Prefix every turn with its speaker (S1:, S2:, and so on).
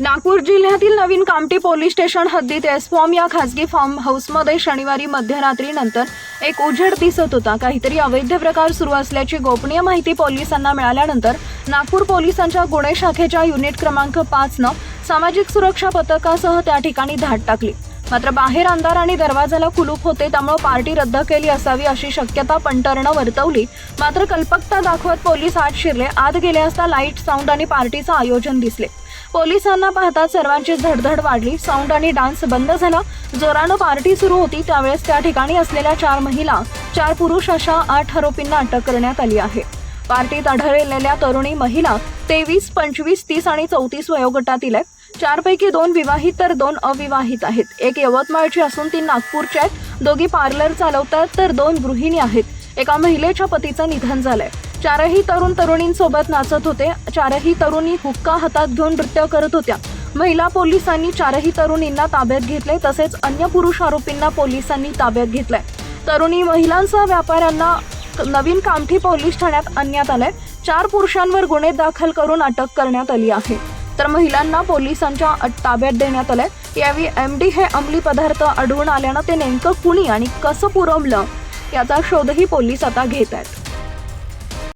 S1: नागपूर जिल्ह्यातील नवीन Kamptee police station हद्दीत एसफॉर्म या खासगी फार्म हाऊसमध्ये शनिवारी मध्यरात्रीनंतर एक उजेड दिसत होता. काहीतरी अवैध प्रकार सुरू असल्याची गोपनीय माहिती पोलिसांना मिळाल्यानंतर नागपूर पोलिसांच्या गुन्हे शाखेच्या युनिट क्रमांक पाचनं सामाजिक सुरक्षा पथकासह त्या ठिकाणी धाड टाकली. मात्र बाहेर अंधार आणि दरवाजाला कुलूप होते त्यामुळे पार्टी रद्द केली असावी अशी शक्यता पंटरनं वर्तवली. मात्र कल्पकता दाखवत पोलीस आत शिरले. आत गेले असता लाइट साऊंड आणि पार्टीचं आयोजन दिसले. पोलिसांना पाहता सर्वांची धडधड वाढली. साऊंड आणि डान्स बंद झाला. जोरानं पार्टी सुरू होती. त्यावेळेस त्या ठिकाणी असलेल्या चार महिला चार पुरुष अशा आठ आरोपींना अटक करण्यात आली आहे. पार्टीत आढळलेल्या तरुणी महिला तेवीस पंचवीस तीस आणि चौतीस वयोगटातील आहेत. चारपैकी दोन विवाहित तर दोन अविवाहित आहेत. एक यवतमाळची असून ती नागपूरच्या आहेत दोघी पार्लर चालवतात तर दोन गृहिणी आहेत. एका महिलेच्या पतीचं निधन झालंय. चारही तरुण तरुणींसोबत नाचत होते. चारही तरुणी हुक्का हातात घेऊन नृत्य करत होत्या. महिला पोलिसांनी चारही तरुणींना ताब्यात घेतले तसेच अन्य पुरुष आरोपींना पोलिसांनी ताब्यात घेतलंय. तरुणी महिलांसह व्यापाऱ्यांना नवीन कामठी पोलीस ठाण्यात आणण्यात आलंय. चार पुरुषांवर गुन्हे दाखल करून अटक करण्यात आली आहे. तर महिलांना पोलिसांच्या ताब्यात देण्यात आलंय. यावेळी एम डी हे अंमली पदार्थ आढळून आल्यानं ते नेमकं कुणी आणि कसं पुरवलं? याचा शोधही पोलीस आता घेत आहेत.